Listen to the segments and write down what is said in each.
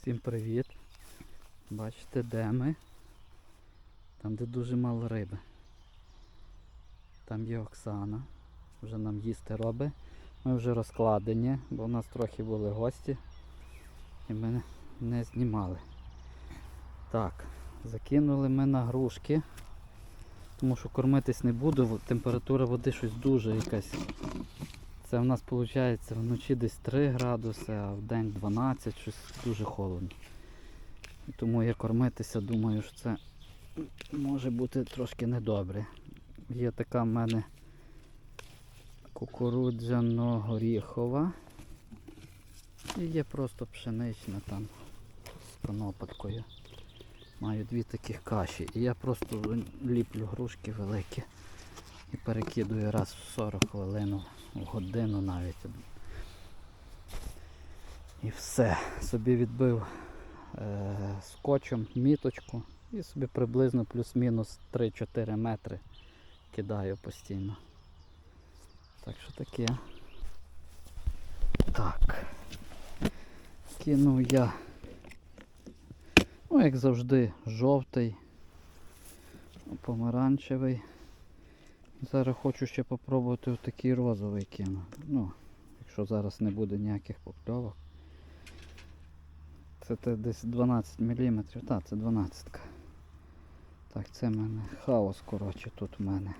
Всім привіт. Бачите, де ми? Там, де дуже мало риби. Там є Оксана. Вже нам їсти робить. Ми вже розкладені, бо в нас трохи були гості. І ми не знімали. Так, закинули ми на грушки. Тому що кормитись не буду, температура води щось дуже якась. Це в нас виходить вночі десь 3 градуси, а в день 12, щось дуже холодно. І тому я кормитися думаю, що це може бути трошки недобре. Є така в мене кукурудзяно-горіхова. І є просто пшенична там з конопаткою. Маю дві таких каші. І я просто ліплю грушки великі і перекидую раз в 40 хвилин, годину навіть. І все. Собі відбив е, скотчем міточку і собі приблизно плюс-мінус 3-4 метри кидаю постійно. Так що таке. Так. Кинув я, ну як завжди, жовтий, помаранчевий. Зараз хочу ще попробувати такий розовий кину. Ну, якщо зараз не буде ніяких покльовок. Це те десь 12 мм. Так, це 12. -ка. Так, це в мене хаос, коротше, тут в мене.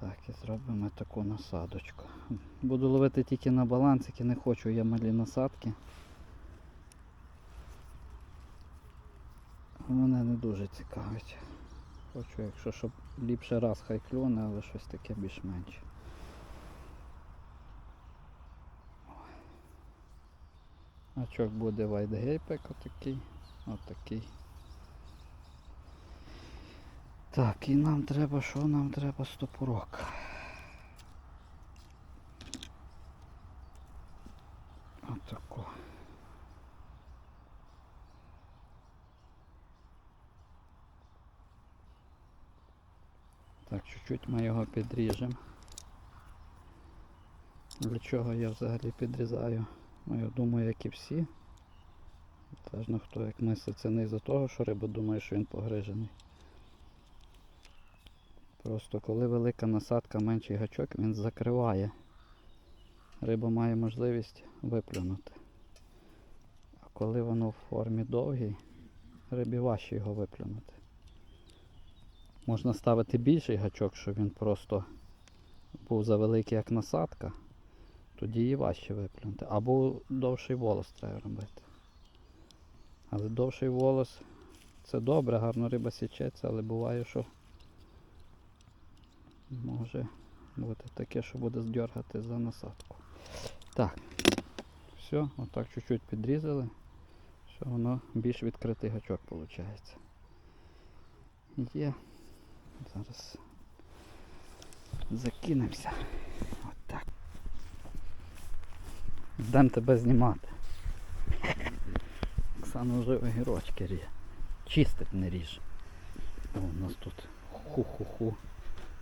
Так, і зробимо таку насадочку. Буду ловити тільки на балансики, не хочу я малі насадки. Мене не дуже цікавить. Хочу, якщо щоб ліпше раз хай клюне, але щось таке більш-менш. Гачок буде вайтгейпек отакий. Отакий. Так, і нам треба, що нам треба стопурок. Отако. Так, чуть-чуть ми його підріжемо. Для чого я взагалі підрізаю? Ну, я думаю, як і всі. Залежно хто як мислить, це не із-за того, що риба думає, що він погрижений. Просто коли велика насадка, менший гачок, він закриває. Риба має можливість виплюнути. А коли воно в формі довгій, рибі важче його виплюнути. Можна ставити більший гачок, щоб він просто був завеликий як насадка, тоді її важче виплюнути. Або довший волос треба робити. Але довший волос це добре, гарно риба січеться, але буває, що може бути таке, що буде здергати за насадку. Так, все, отак чуть-чуть підрізали, що воно більш відкритий гачок виходить. Є. Зараз закинемося. Отак. Йдемо тебе знімати. Оксана вже огірочки ріже. Чистить не ріже. О, у нас тут ху-ху-ху.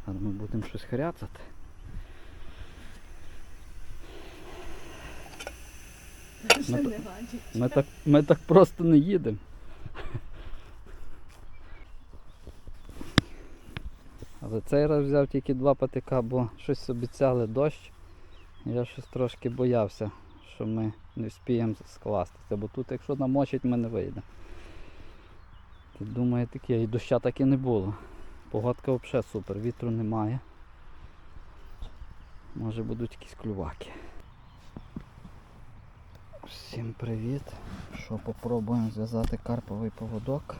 Зараз ми будемо щось хряцати. Ми так, ми так просто не їдемо. Але цей раз взяв тільки два патика, бо щось обіцяли дощ. Я щось трошки боявся, що ми не вспіємо скластися, бо тут якщо намочить, ми не вийде. Ти думає таке, і доща так і не було. Погодка взагалі супер, вітру немає. Може будуть якісь клюваки. Всім привіт! Що попробуємо зв'язати карповий поводок.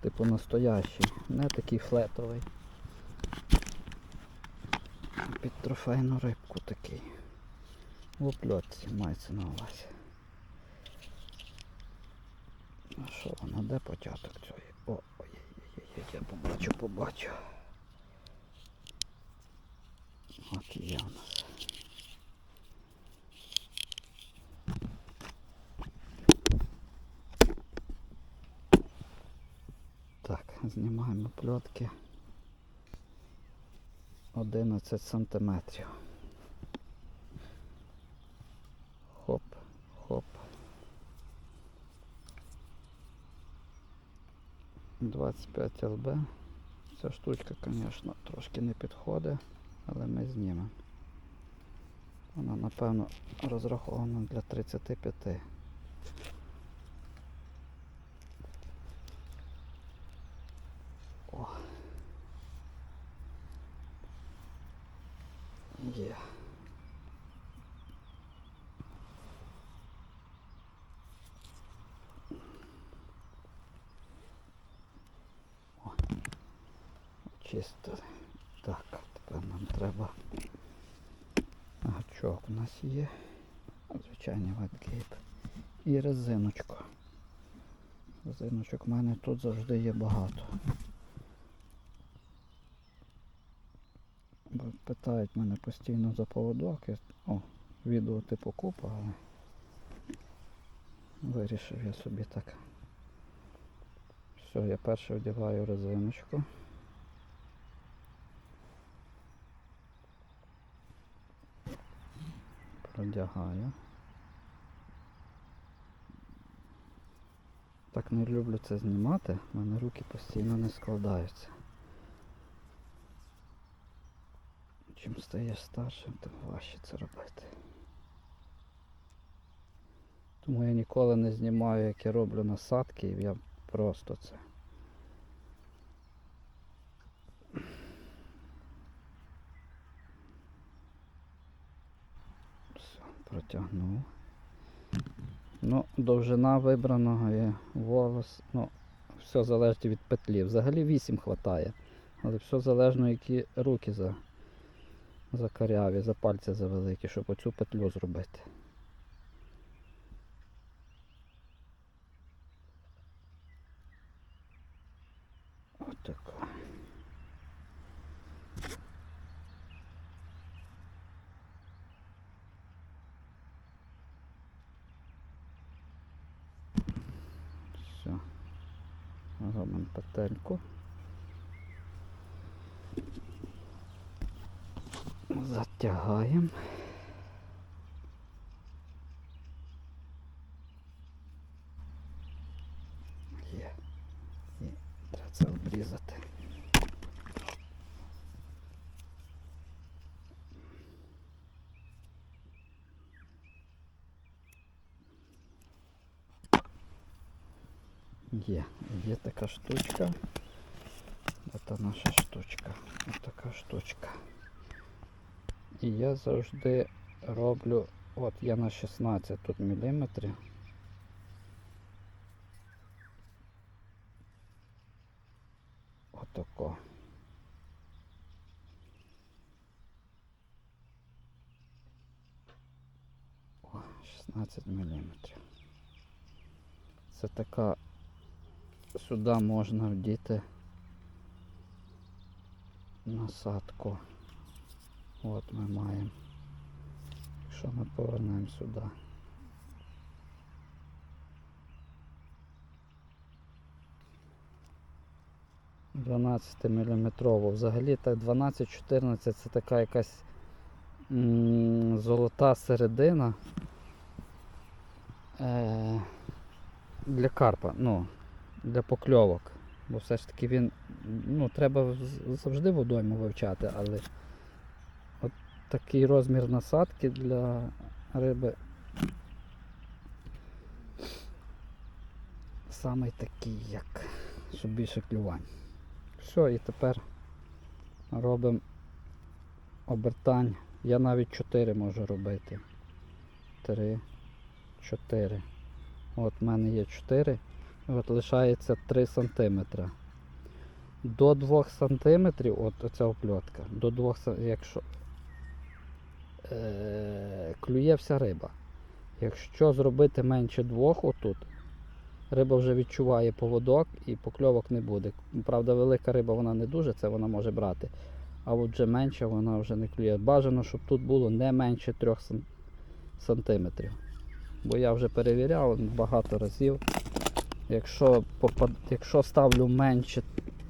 Типу настоящий, не такий флетовий. Під трофейну рибку такий. В опльотці мається на увазі. А що воно, де початок цієї? О, ой-ой-ой, я побачу, побачу. От є у нас. Так, знімаємо пльотки 11 сантиметрів. Хоп. 25 ЛБ. Ця штучка, звісно, трошки не підходить, але ми знімемо. Вона, напевно, розрахована для 35. Є. О. Чисто. Так, тепер нам треба. Гачок у нас є. Звичайний ватгейп. І резиночку. Резиночок в мене тут завжди є багато. Бо питають мене постійно за поводок. Я, о, відео типу купа, але вирішив я собі так. Все, я перше вдягаю резиночку. Продягаю. Так не люблю це знімати, в мене руки постійно не складаються. Чим стаєш старшим, тим важче це робити. Тому я ніколи не знімаю, як я роблю насадки, я просто це. Все, протягнув. Ну, довжина вибраного є волос. Ну, все залежить від петлі. Взагалі 8 вистачає. Але все залежно, які руки за, за каряві, за пальці завеликі, щоб оцю петлю зробити. Отако. Все. Робимо петельку. Затягаємо. Є. І треба це обрізати. Є, є така штучка. Це наша штучка. Ось така штучка. І я завжди роблю, от я на 16 тут міліметрів. Отако. О, 16 міліметрів. Це така сюди можна вдіти насадку. От ми маємо. Якщо ми повернемо сюди. Дванадцятиміліметрово. Взагалі так 12-14 це така якась м, золота середина. Е, для карпа, ну, для покльовок. Бо все ж таки він, ну, треба завжди водойму вивчати, але такий розмір насадки для риби саме такий, як щоб більше клювань. Все, і тепер робимо обертань. Я навіть 4 можу робити. 3, 4. От в мене є 4. І от лишається 3 см. До 2 см, от оця опльотка, до 2 см, якщо клює вся риба. Якщо зробити менше двох отут, риба вже відчуває поводок і покльовок не буде. Правда, велика риба вона не дуже, це вона може брати. А от вже менша вона вже не клює. Бажано, щоб тут було не менше 3 сан- сантиметрів. Бо я вже перевіряв багато разів. Якщо. Якщо ставлю менше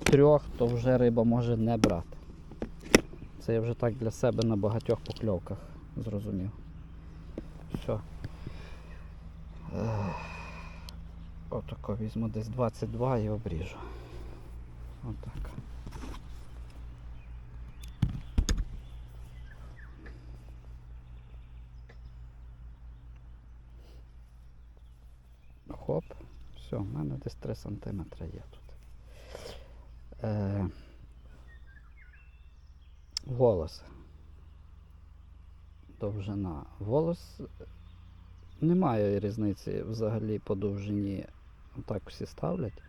трьох, то вже риба може не брати. Це я вже так для себе на багатьох покльовках зрозумів. Все. Отако візьму десь 22 і обріжу. Отак. Хоп. Все, в мене десь 3 см є тут. Е, волос. Довжина. Волос немає різниці взагалі по довжині. Так всі ставлять.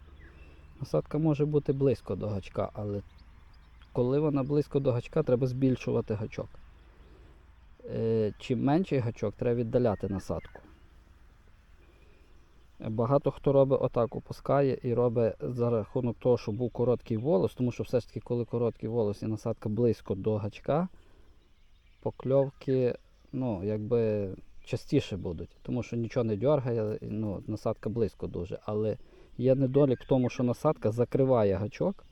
Насадка може бути близько до гачка, але коли вона близько до гачка, треба збільшувати гачок. Е, чим менший гачок, треба віддаляти насадку. Багато хто робить отак, опускає і робить за рахунок того, що був короткий волос, тому що все ж таки, коли короткий волос і насадка близько до гачка, покльовки ну, якби частіше будуть, тому що нічого не дергає, ну, насадка близько дуже. Але є недолік в тому, що насадка закриває гачок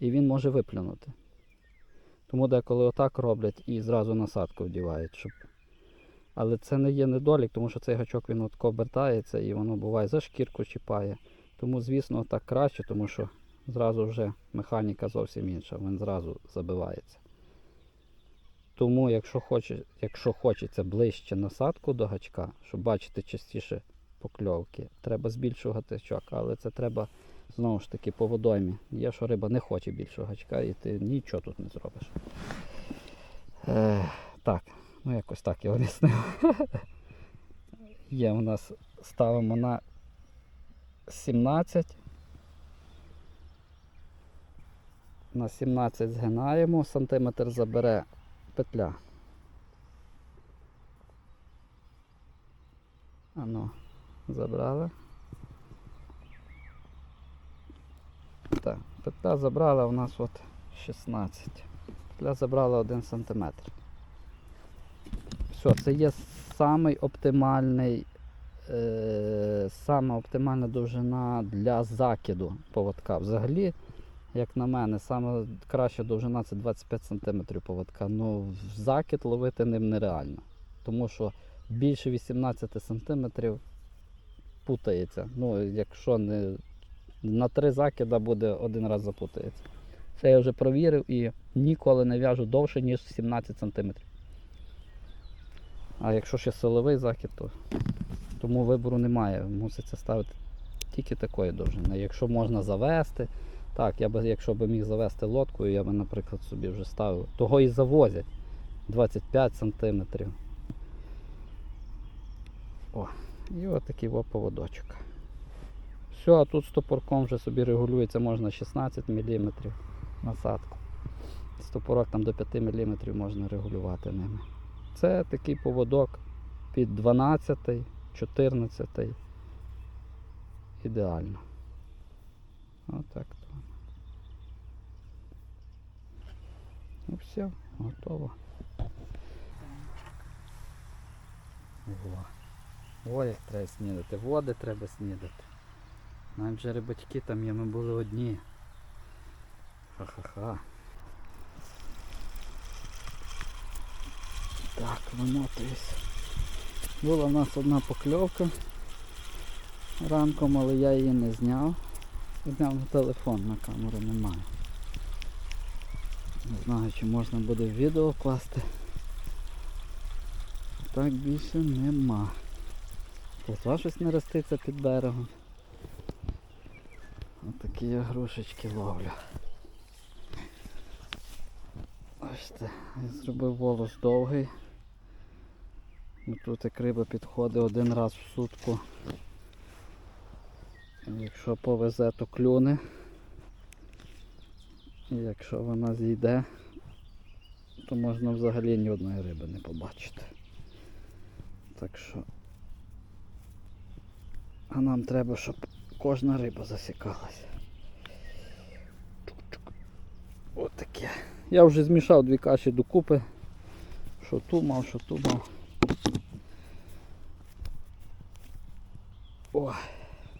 і він може виплюнути. Тому деколи отак роблять і зразу насадку вдівають. Щоб... Але це не є недолік, тому що цей гачок він отко обертається і воно буває за шкірку чіпає. Тому, звісно, так краще, тому що зразу вже механіка зовсім інша, він зразу забивається. Тому, якщо, хоче, якщо хочеться ближче насадку до гачка, щоб бачити частіше покльовки, треба збільшувати гачок, але це треба знову ж таки по водоймі. Є, що риба не хоче більшого гачка і ти нічого тут не зробиш. Е, так, ну якось так я об'яснив. Є у нас ставимо на 17. На 17 згинаємо, сантиметр забере петля. Ану, забрали. Так, петля забрала у нас от 16. Петля забрала 1 см. Все, це є самий оптимальний, е, сама оптимальна довжина для закиду поводка. Взагалі, як на мене, саме краща довжина це 25 см поводка. Ну, закид ловити ним нереально. Тому що більше 18 см путається. Ну, якщо не на три закида буде один раз запутається. Це я вже провірив і ніколи не в'яжу довше, ніж 17 см. А якщо ще силовий закид, то тому вибору немає. Муситься ставити тільки такої довжини. Якщо можна завести, так, я би, якщо б міг завести лодкою, я би, наприклад, собі вже ставив. Того і завозять 25 см. О, і отакий от поводочок. Все, а тут стопорком вже собі регулюється, можна 16 мм насадку. Стопорок там до 5 мм можна регулювати ними. Це такий поводок під 12, 14. Ідеально. Отак то. Ну все, готово. Во. Ой, як треба снідати. Води треба снідати. Навіть вже рибачки там є, ми були одні. Ха-ха-ха. Так, вимотуюсь. Була в нас одна покльовка ранком, але я її не зняв. Зняв на телефон, на камеру немає. Не знаю, чи можна буде в відео класти. Так більше нема. Плотва щось не роститься під берегом. Отакі я грушечки ловлю. Ось це. Я зробив волос довгий. Тут як риба підходить один раз в сутку. Якщо повезе, то клюне. І якщо вона зійде, то можна взагалі ні одної риби не побачити. Так що а нам треба, щоб кожна риба засікалась. Отаке. Я вже змішав дві каші докупи. Що ту мав, що ту мав. О,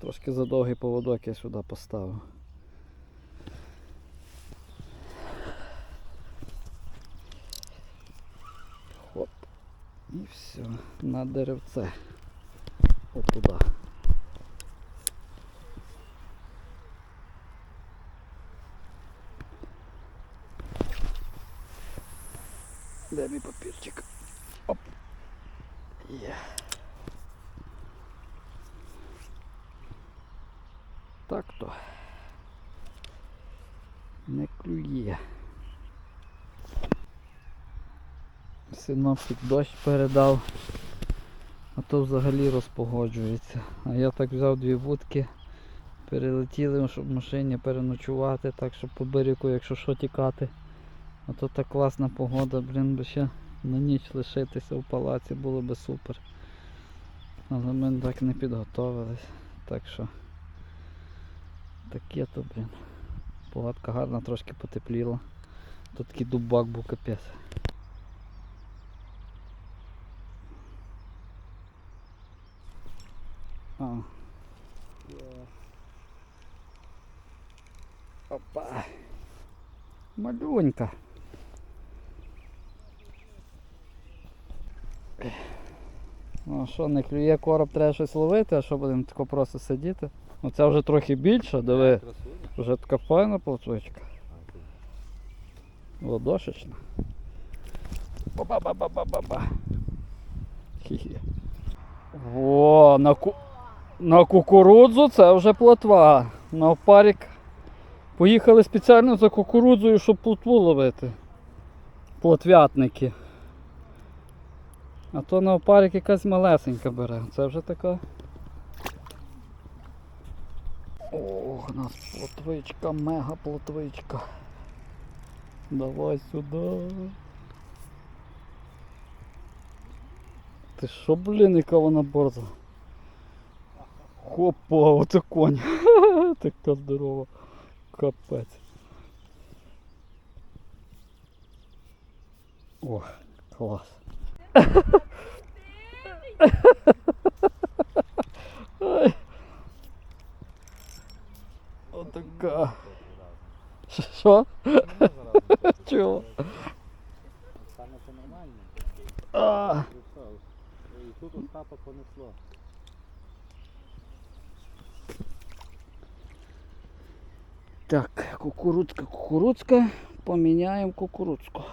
трошки задовгий поводок я сюди поставив. Хоп. І все, на деревце. От туди. Де мій папірчик? Оп. Є. Так то. Не клює. Синоптик дощ передав, а то взагалі розпогоджується. А я так взяв дві вудки, перелетіли, щоб в машині переночувати, так щоб по берегу, якщо що тікати. А то так класна погода, блін, би ще на ніч лишитися в палаці було би супер. Але ми так не підготовились. Так що таке то, блін. Погодка гарна, трошки потепліла. Тут такий дубак був капець. А. Опа. Малюнька. Ну що, не клює короб, треба щось ловити, а що будемо тако просто сидіти? Оце вже трохи більше, диви. Вже така файна плотвичка. Ладошечна. Ба-ба-ба-ба-ба-ба. Хі-хі. На, ку... на кукурудзу це вже плотва. На опарік. Поїхали спеціально за кукурудзою, щоб плотву ловити. Плотвятники. А то на опарік якась малесенька бере. Це вже така. Ох, у нас плотвичка, мега плотвичка. Давай сюди. Ти що, блін, яка вона борза? Хопа, оце конь. така здорова. Капець. О, клас. Ай. Отака. Що? Чого? Саме це нормально. А, І все. І тут Остапа понесло. так, кукурудзка, кукурудзка. Поміняємо кукурудзку.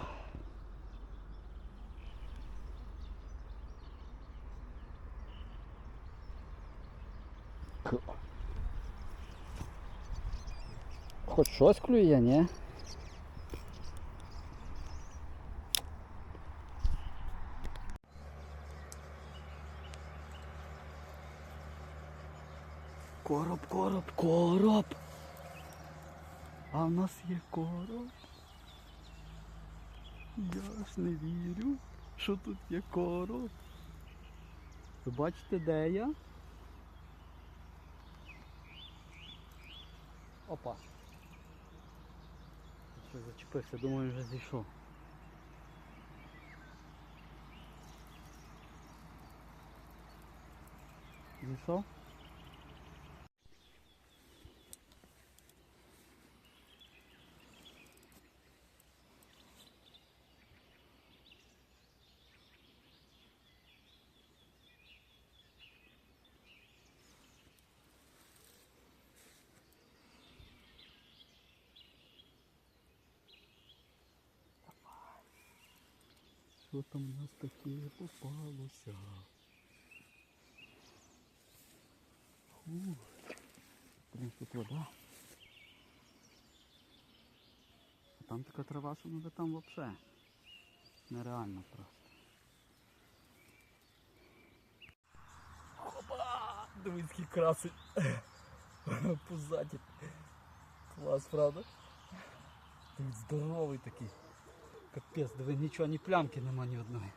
Хоч щось клює, ні? Короб, короб, короб. А в нас є короб. Я ж не вірю, що тут є короб. Ви бачите, де я? Опа. Зачепився, думаю, вже зійшов. Зійшов? Що там у нас таке попалося? Фу. Тут вода. А там така трава, що ну там взагалі. Нереально просто. Опа! Дивись, який красить. Пузаті. Клас, правда? Він здоровий такий. Капець, диви, нічого, ні плямки нема ні одної.